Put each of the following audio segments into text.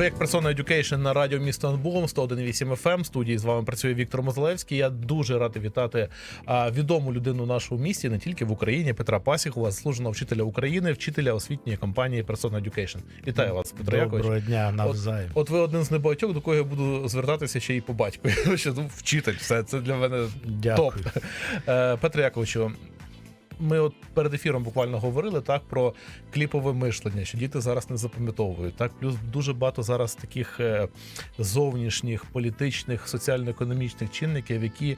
Проєкт Persona Education на радіо місто Анбом 101.8 FM. Студії з вами працює Віктор Мозлевський. Я дуже радий вітати відому людину в нашому місті, не тільки в Україні. Петра Пасіхова, заслуженого вчителя України, вчителя освітньої компанії Persona Education. Вітаю вас, Петро Якович. Доброго дня навзаєм. От ви один з небагатьох, до кого я буду звертатися ще й по батьку. Ну, вчитель, все це для мене Дякую. топ. Е, Петро Яковичу, ми от перед ефіром буквально говорили так про кліпове мишлення, що діти зараз не запам'ятовують. Так, плюс дуже багато зараз таких е, зовнішніх, політичних, соціально-економічних чинників, які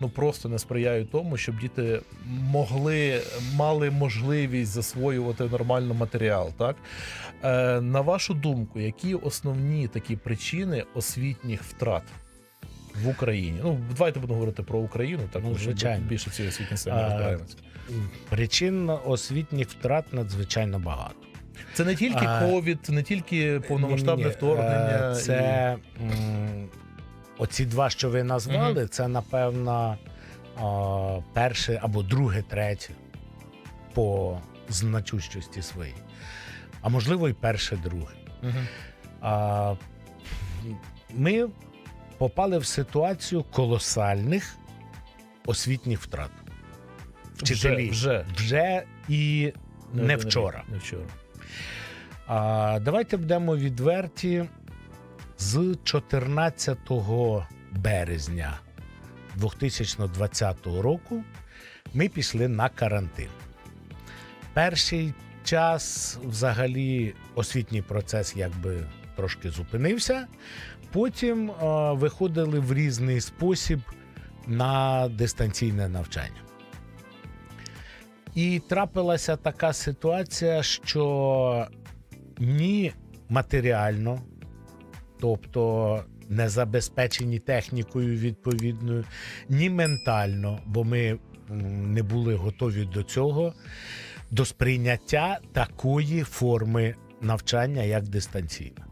ну просто не сприяють тому, щоб діти могли мали можливість засвоювати нормально матеріал. Так е, на вашу думку, які основні такі причини освітніх втрат? В Україні. Ну, давайте будемо говорити про Україну, так Ну, звичайно. більше цієї освітньої системи розбираємося. Причин освітніх втрат надзвичайно багато. Це не тільки ковід, не тільки повномасштабне вторгнення. е, Це м, оці два, що ви назвали, це напевно перше або друге, третє по значущості своїй. А можливо, і перше, друге. І... А, ми попали в ситуацію колосальних освітніх втрат. Вчителі Вже, вже. вже і не вчора. Не вчора. А, давайте будемо відверті. З 14 березня 2020 року ми пішли на карантин. Перший час, взагалі, освітній процес якби трошки зупинився. Потім а, виходили в різний спосіб на дистанційне навчання. І трапилася така ситуація, що ні матеріально, тобто не забезпечені технікою відповідною, ні ментально, бо ми не були готові до цього, до сприйняття такої форми навчання, як дистанційна.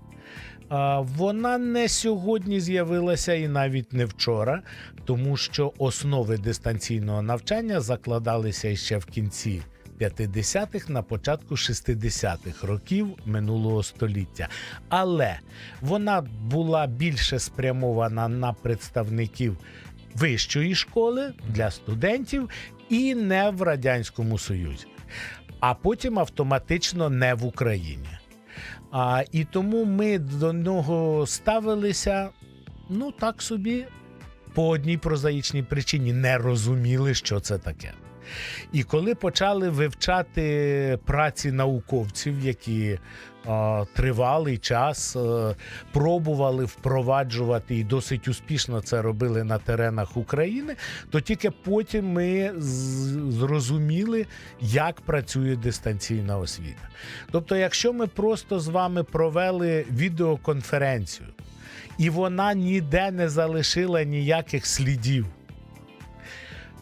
Вона не сьогодні з'явилася і навіть не вчора, тому що основи дистанційного навчання закладалися ще в кінці 50-х, на початку 60-х років минулого століття. Але вона була більше спрямована на представників вищої школи для студентів і не в Радянському Союзі, а потім автоматично не в Україні. А, і тому ми до нього ставилися, ну так собі, по одній прозаїчній причині не розуміли, що це таке. І коли почали вивчати праці науковців, які тривалий час а, пробували впроваджувати і досить успішно це робили на теренах України, то тільки потім ми зрозуміли, як працює дистанційна освіта. Тобто, якщо ми просто з вами провели відеоконференцію, і вона ніде не залишила ніяких слідів,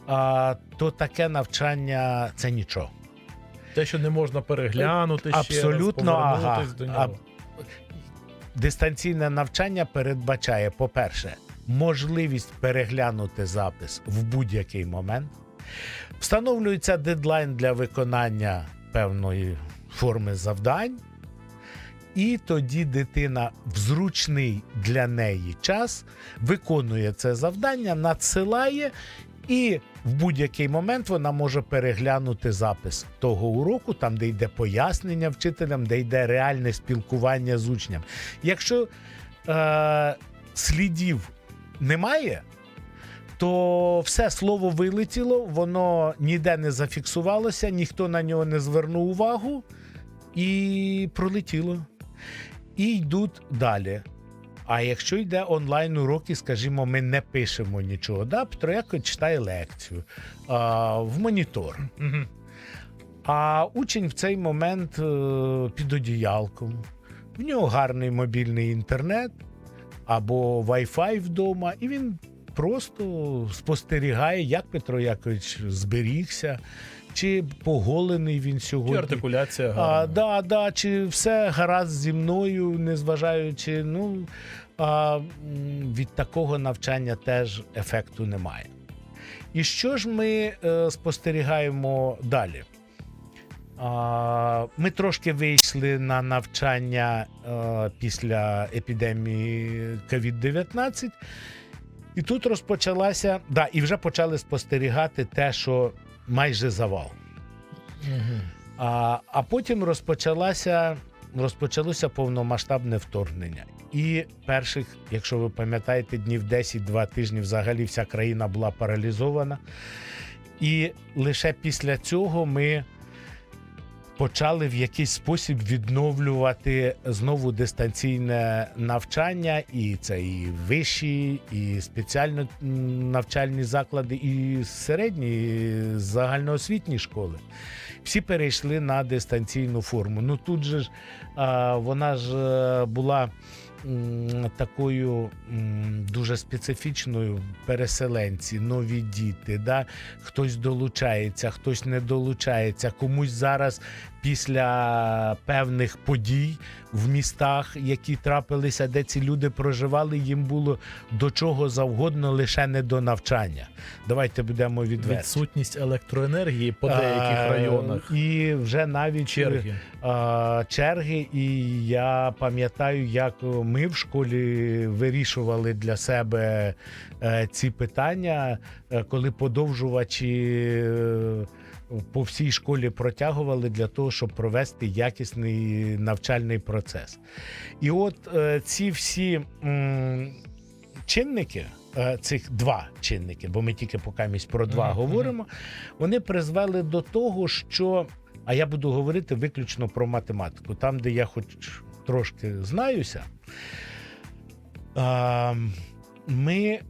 а, то таке навчання це нічого. Те, що не можна переглянути, ще Абсолютно, раз, ага. до нього. А, дистанційне навчання передбачає, по-перше, можливість переглянути запис в будь-який момент. Встановлюється дедлайн для виконання певної форми завдань. І тоді дитина в зручний для неї час виконує це завдання, надсилає, і в будь-який момент вона може переглянути запис того уроку, там, де йде пояснення вчителям, де йде реальне спілкування з учнем. Якщо е, слідів немає, то все слово вилетіло, воно ніде не зафіксувалося, ніхто на нього не звернув увагу і пролетіло. І йдуть далі. А якщо йде онлайн урок, і скажімо, ми не пишемо нічого, да, Петро Якович читає лекцію а, в монітор. А учень в цей момент е, під одіялком. В нього гарний мобільний інтернет або Wi-Fi вдома, і він просто спостерігає, як Петро Якович зберігся, чи поголений він Чи сьогодні. артикуляція А, да, да, чи все гаразд зі мною, незважаючи, ну а, від такого навчання теж ефекту немає. І що ж ми е, спостерігаємо далі? А, Ми трошки вийшли на навчання е, після епідемії COVID-19. І тут розпочалася, да, і вже почали спостерігати те, що майже завал. А, а потім розпочалася, розпочалося повномасштабне вторгнення. І перших, якщо ви пам'ятаєте, днів 10-2 тижні взагалі вся країна була паралізована. І лише після цього ми почали в якийсь спосіб відновлювати знову дистанційне навчання, і це і вищі, і спеціально навчальні заклади, і середні, і загальноосвітні школи. Всі перейшли на дистанційну форму. Ну тут же ж вона ж е, була такою дуже специфічною переселенці, нові діти. Да? Хтось долучається, хтось не долучається. Комусь зараз після певних подій в містах, які трапилися, де ці люди проживали, їм було до чого завгодно, лише не до навчання. Давайте будемо відверті. Відсутність електроенергії по деяких А, районах. І вже навіть Черги. а, черги. І я пам'ятаю, як ми в школі вирішували для себе е, ці питання, е, коли подовжувачі. Е, По всій школі протягували для того, щоб провести якісний навчальний процес. І от е, ці всі чинники, е, цих два чинники, бо ми тільки поки місць про два Мгм, говоримо, вони призвели до того, що. А я буду говорити виключно про математику, там, де я хоч трошки знаюся. Ми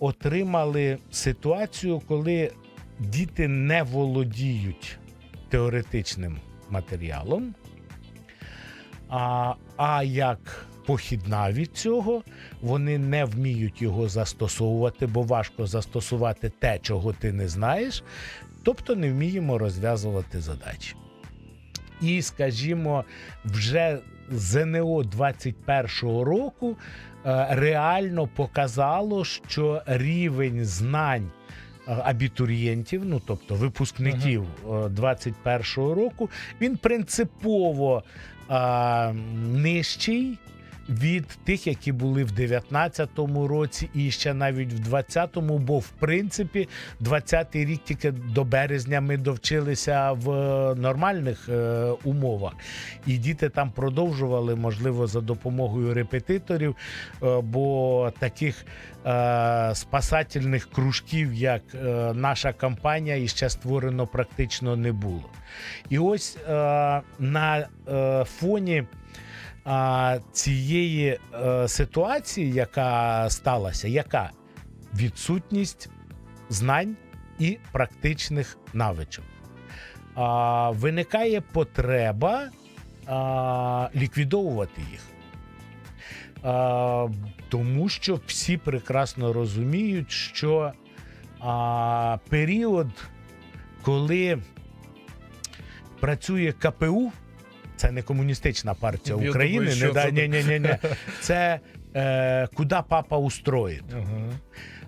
отримали ситуацію, коли діти не володіють теоретичним матеріалом, а, а як похідна від цього, вони не вміють його застосовувати, бо важко застосувати те, чого ти не знаєш, тобто не вміємо розв'язувати задачі. І, скажімо, вже ЗНО 21-го року е, реально показало, що рівень знань абітурієнтів, ну тобто випускників е, 21-го року, він принципово а, нижчий. Від тих, які були в 19-му році, і ще навіть в 20-му, бо в принципі 20-й рік тільки до березня ми довчилися в нормальних е, умовах, і діти там продовжували, можливо, за допомогою репетиторів, е, бо таких е, спасательних кружків, як е, наша компанія, іще створено практично не було. І ось е, на е, фоні а, цієї е, ситуації, яка сталася, яка відсутність знань і практичних навичок. А, виникає потреба а, ліквідовувати їх. А, тому що всі прекрасно розуміють, що а, період, коли працює КПУ, це не комуністична партія Я України, думаю, що не, да, це- ні, ні, ні, ні. це е, куди папа устроїть. Ага.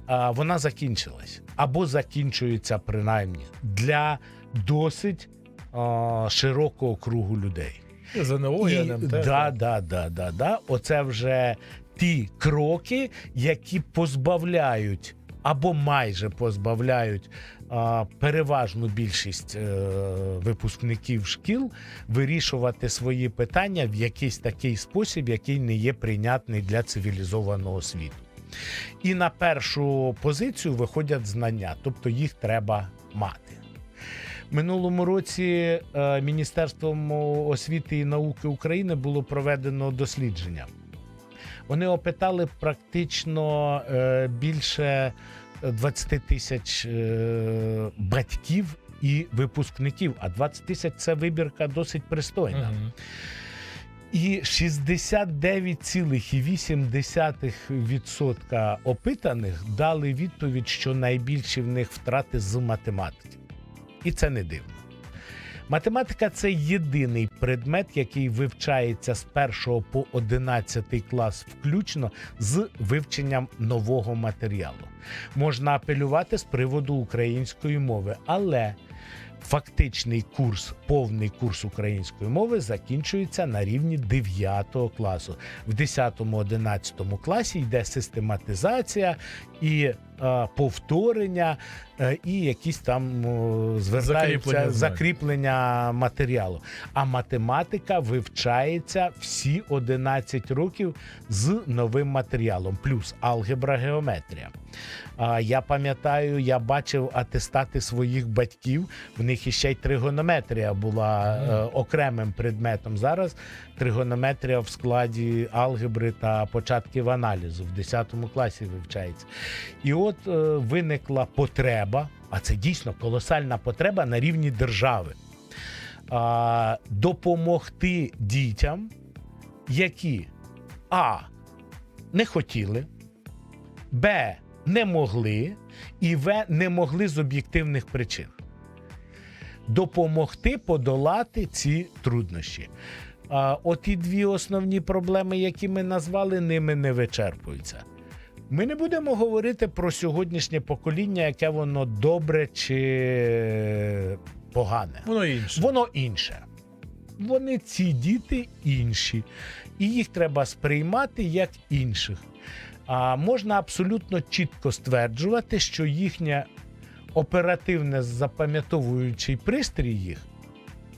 А, вона закінчилась або закінчується принаймні для досить а, широкого кругу людей. ЗНО, І, НМТ. да, да, да, да, да. Оце вже ті кроки, які позбавляють або майже позбавляють переважну більшість е, випускників шкіл вирішувати свої питання в якийсь такий спосіб, який не є прийнятний для цивілізованого світу. І на першу позицію виходять знання, тобто їх треба мати. Минулому році е, Міністерством освіти і науки України було проведено дослідження. Вони опитали практично е, більше 20 тисяч е, батьків і випускників. А 20 тисяч це вибірка досить пристойна. І 69,8% опитаних дали відповідь, що найбільші в них втрати з математики. І це не дивно. Математика це єдиний предмет, який вивчається з 1 по 11 клас, включно з вивченням нового матеріалу. Можна апелювати з приводу української мови, але Фактичний курс, повний курс української мови закінчується на рівні 9 класу. В 10-11 класі йде систематизація і е, повторення, е, і якісь там о, звертаються Закріплення закріплення матеріалу. А математика вивчається всі 11 років з новим матеріалом, плюс алгебра, геометрія. Я пам'ятаю, я бачив атестати своїх батьків. В них іще й тригонометрія була е, окремим предметом. Зараз тригонометрія в складі алгебри та початків аналізу в 10 класі вивчається. І от е, виникла потреба, а це дійсно колосальна потреба на рівні держави. А, допомогти дітям, які А. Не хотіли, Б. Не могли, і В. Не могли з об'єктивних причин. Допомогти подолати ці труднощі. А, оті дві основні проблеми, які ми назвали, ними не вичерпуються. Ми не будемо говорити про сьогоднішнє покоління, яке воно добре чи погане. Воно інше. Воно інше. Вони ці діти інші, і їх треба сприймати як інших. А можна абсолютно чітко стверджувати, що їхнє оперативне запам'ятовуючий пристрій їх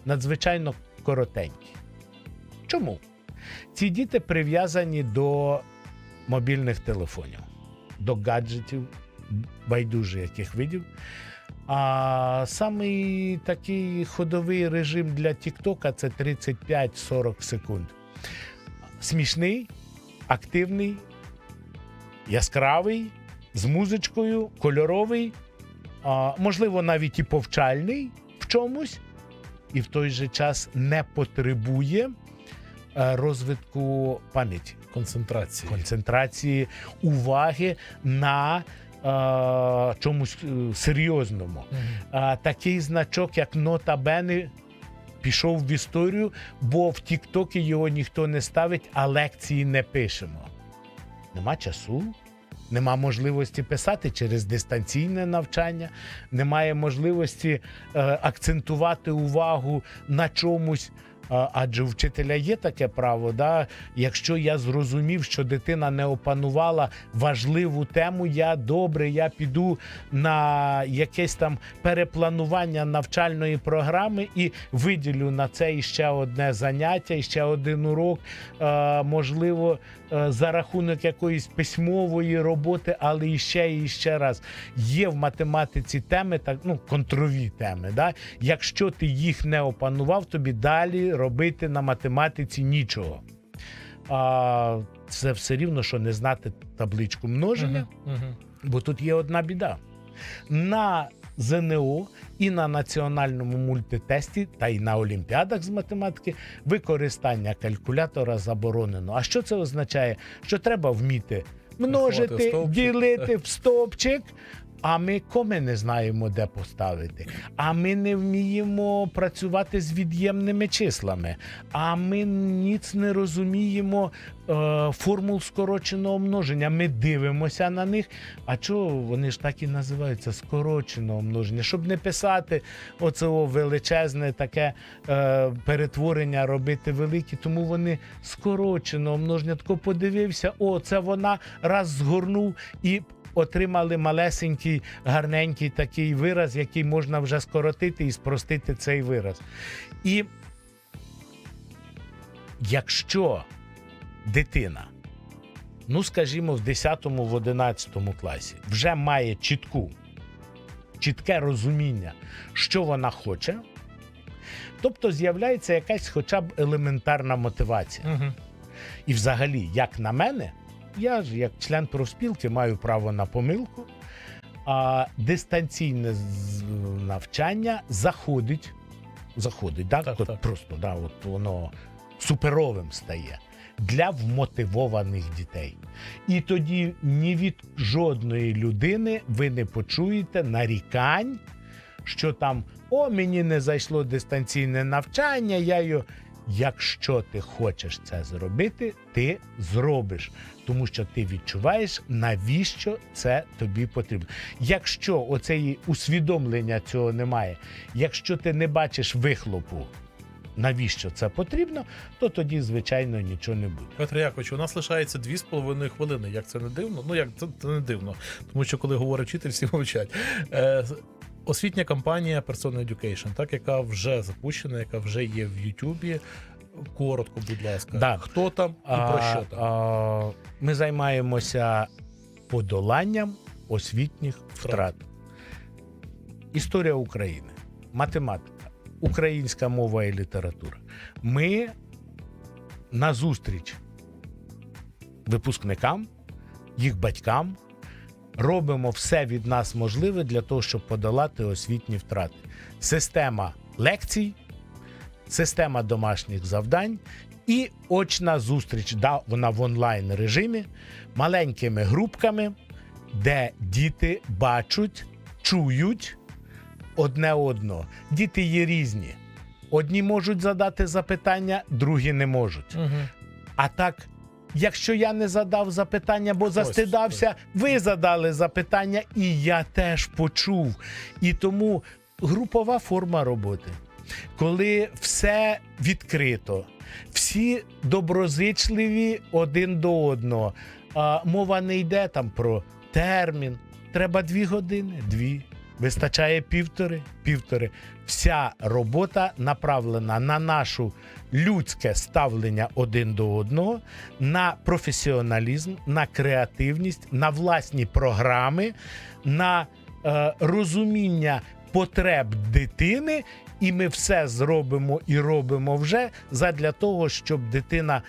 надзвичайно коротенький. Чому? Ці діти прив'язані до мобільних телефонів, до гаджетів, байдуже яких видів. А самий такий ходовий режим для Тіктока це 35-40 секунд. Смішний, активний, яскравий, з музичкою, кольоровий, а, можливо, навіть і повчальний в чомусь, і в той же час не потребує е, розвитку пам'яті Концентрації. концентрації уваги на е, чомусь е, серйозному. Мгм. А, такий значок, як нота Бени, пішов в історію, бо в Тіктокі його ніхто не ставить, а лекції не пишемо. Нема часу. Нема можливості писати через дистанційне навчання, немає можливості е, акцентувати увагу на чомусь. Адже у вчителя є таке право, да? якщо я зрозумів, що дитина не опанувала важливу тему, я добре, я піду на якесь там перепланування навчальної програми і виділю на це іще одне заняття, іще один урок, можливо, е, за рахунок якоїсь письмової роботи, але іще і ще раз є в математиці теми, так ну контрові теми. Да? Якщо ти їх не опанував, тобі далі робити на математиці нічого. А, це все рівно, що не знати табличку множення. Мгм. Мгм. Бо тут є одна біда. На ЗНО і на національному мультитесті, та й на олімпіадах з математики використання калькулятора заборонено. А що це означає? Що треба вміти множити, Рахувати в ділити в стовпчик. А ми коми не знаємо, де поставити. А ми не вміємо працювати з від'ємними числами. А ми ніц не розуміємо е, формул скороченого множення. Ми дивимося на них. А чого вони ж так і називаються скороченого множення? Щоб не писати оцього величезне таке е, перетворення, робити великі, тому вони скороченого множення. Тако подивився, о, це вона раз згорнув і. Отримали малесенький, гарненький такий вираз, який можна вже скоротити і спростити цей вираз. І якщо дитина, ну скажімо, в 10 в 11 класі вже має чітку, чітке розуміння, що вона хоче, тобто з'являється якась хоча б елементарна мотивація. Мгм. І взагалі, як на мене, я ж як член профспілки маю право на помилку. А дистанційне навчання заходить. Заходить, да? Так, От так. просто да, от воно суперовим стає для вмотивованих дітей. І тоді ні від жодної людини ви не почуєте нарікань, що там о, мені не зайшло дистанційне навчання, я його. Якщо ти хочеш це зробити, ти зробиш, тому що ти відчуваєш, навіщо це тобі потрібно. Якщо оцеї усвідомлення цього немає, якщо ти не бачиш вихлопу, навіщо це потрібно, то тоді, звичайно, нічого не буде. Петро Якович, у нас лишається 2,5 хвилини. Як це не дивно? Ну як це, це не дивно, тому що коли говорить вчитель, всі мовчать. Е, освітня кампанія Persona Education, так, яка вже запущена, яка вже є в Ютубі. Коротко, будь ласка, Да. хто там і про що там? а, ми займаємося подоланням освітніх втрат. Історія України, математика, українська мова і література. Ми назустріч випускникам, їх батькам робимо все від нас можливе для того, щоб подолати освітні втрати. Система лекцій, система домашніх завдань і очна зустріч. Да, вона в онлайн режимі, маленькими групками, де діти бачать, чують одне одного. Діти є різні. Одні можуть задати запитання, другі не можуть. Угу. А так, якщо я не задав запитання, бо застидався, ви задали запитання, і я теж почув. І тому групова форма роботи, коли все відкрито, всі доброзичливі один до одного. А мова не йде там про термін. Треба дві години, дві. Вистачає півтори, півтори. Вся робота направлена на нашу людське ставлення один до одного, на професіоналізм, на креативність, на власні програми, на е, розуміння потреб дитини, і ми все зробимо і робимо вже задля того, щоб дитина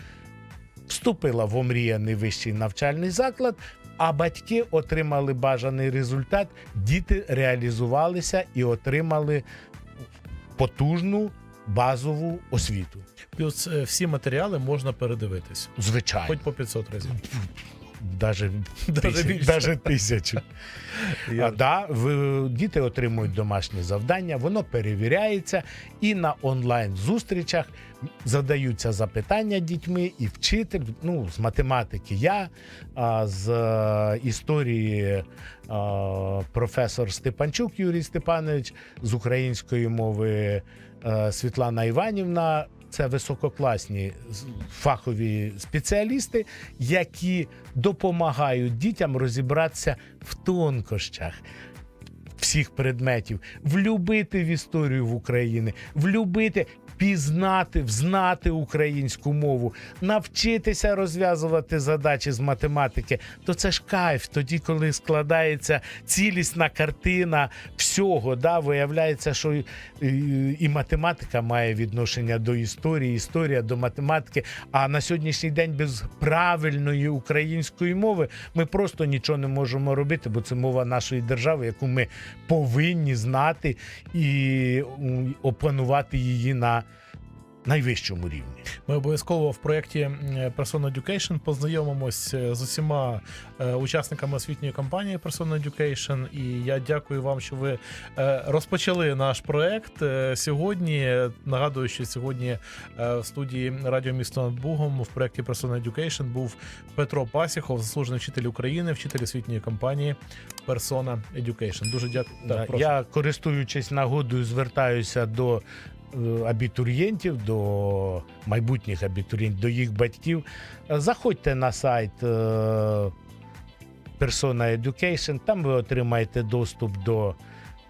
вступила в омріяний вищий навчальний заклад. А батьки отримали бажаний результат, діти реалізувалися і отримали потужну базову освіту. Плюс е, всі матеріали можна передивитись, Звичайно, хоч по 500 разів. Даже, Даже тисяч, даже тисячу. А, да, ви, діти отримують домашні завдання, воно перевіряється, і на онлайн-зустрічах задаються запитання дітьми, і вчитель, ну, з математики я, а з е, історії а, професор Степанчук Юрій Степанович, з української мови е, Світлана Іванівна. Це висококласні фахові спеціалісти, які допомагають дітям розібратися в тонкощах всіх предметів, влюбити в історію в Україні, влюбити, пізнати, взнати українську мову, навчитися розв'язувати задачі з математики. То це ж кайф. Тоді, коли складається цілісна картина всього, да, виявляється, що і, і математика має відношення до історії, історія до математики. А на сьогоднішній день без правильної української мови ми просто нічого не можемо робити, бо це мова нашої держави, яку ми повинні знати і опанувати її на найвищому рівні. Ми обов'язково в проєкті м, Persona Education познайомимось е, з усіма е, учасниками освітньої кампанії Persona Education. І я дякую вам, що ви е, розпочали наш проєкт е, сьогодні. Нагадую, що сьогодні в студії Радіо Місто над Бугом в проєкті Persona Education був Петро Пасіхов, заслужений вчитель України, вчитель освітньої кампанії Persona Education. Дуже дякую. Да, Так. Я, користуючись нагодою, звертаюся до абітурієнтів, до майбутніх абітурієнтів, до їх батьків. Е, Заходьте на сайт е, Persona Education, там ви отримаєте доступ до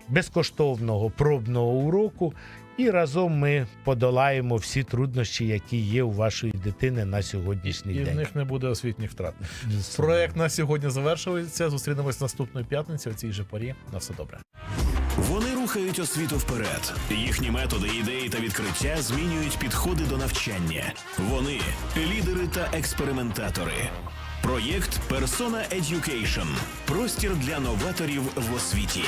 безкоштовного пробного уроку. І разом ми подолаємо всі труднощі, які є у вашої дитини на сьогоднішній І в них не буде освітніх втрат. Проект на сьогодні завершується. Зустрінемось наступної п'ятниці о цій же порі. На все добре. Вони рухають освіту вперед. Їхні методи, ідеї та відкриття змінюють підходи до навчання. Вони лідери та експериментатори. Проєкт Persona Education. Простір для новаторів в освіті.